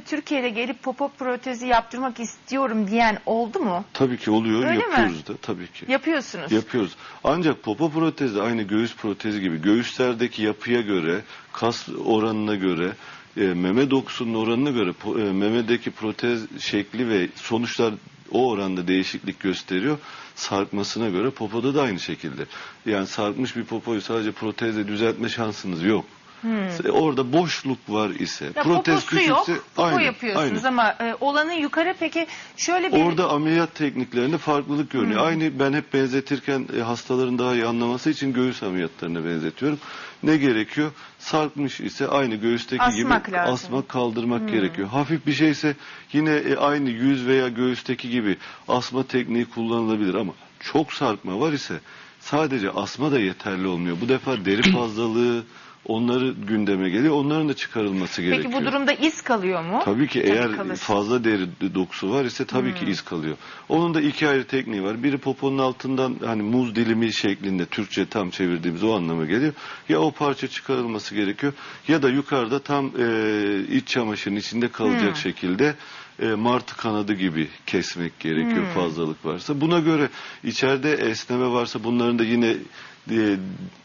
Türkiye'de gelip popo protezi yaptırmak istiyorum diyen oldu mu? Tabii ki oluyor, Öyle mi? yapıyoruz da tabii ki. Yapıyorsunuz. Yapıyoruz. Ancak popo protezi aynı göğüs protezi gibi göğüslerdeki yapıya göre, kas oranına göre, e, meme dokusunun oranına göre e, memedeki protez şekli ve sonuçlar o oranda değişiklik gösteriyor. Sarkmasına göre popoda da aynı şekilde. Yani sarkmış bir popoyu sadece protezle düzeltme şansınız yok. E, Orada boşluk var ise, Hmm. Ya protez poposu yok, küçükse popo yapıyorsunuz aynı. ama e, olanın yukarı peki şöyle bir... Orada ameliyat tekniklerinde farklılık görünüyor. Hmm. Aynı ben hep benzetirken e, hastaların daha iyi anlaması için göğüs ameliyatlarına benzetiyorum. Ne gerekiyor? Sarkmış ise aynı göğüsteki Asmak gibi lazım. Hmm. asmak kaldırmak gerekiyor. Hafif bir şeyse yine e, aynı yüz veya göğüsteki gibi asma tekniği kullanılabilir ama çok sarkma var ise sadece asma da yeterli olmuyor. Bu defa deri fazlalığı onları gündeme geliyor. Onların da çıkarılması gerekiyor. Peki bu durumda iz kalıyor mu? Tabii ki Tabii eğer kalır. fazla deri dokusu var ise tabii Hmm. ki iz kalıyor. Onun da iki ayrı tekniği var. Biri poponun altından hani muz dilimi şeklinde Türkçe tam çevirdiğimiz o anlama geliyor. Ya o parça çıkarılması gerekiyor ya da yukarıda tam e, iç çamaşırın içinde kalacak Hmm. şekilde e, martı kanadı gibi kesmek gerekiyor Hmm. fazlalık varsa. Buna göre içeride esneme varsa bunların da yine e,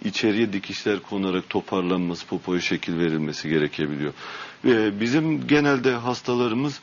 içeriye dikişler konarak toparlanması, popoya şekil verilmesi gerekebiliyor. E, bizim genelde hastalarımız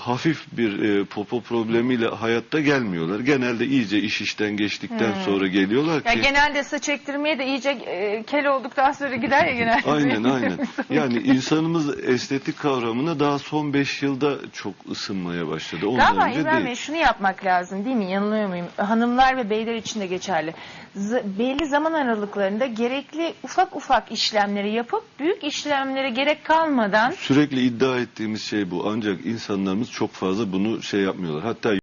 hafif bir e, popo problemiyle hayatta gelmiyorlar. Genelde iyice iş işten geçtikten Hmm. sonra geliyorlar Ya ki genelde saç ektirmeye de iyice e, kel olduktan sonra gider ya genelde. Aynen aynen. Yani insanımız estetik kavramına daha son 5 yılda çok ısınmaya başladı. Ondan Galiba önce İbrahim değil. Bey şunu yapmak lazım değil mi? Yanılıyor muyum? Hanımlar ve beyler için de geçerli. Z- belli zaman aralıklarında gerekli ufak ufak işlemleri yapıp büyük işlemlere gerek kalmadan Sürekli iddia ettiğimiz şey bu. Ancak insanlarımız çok fazla bunu şey yapmıyorlar. Hatta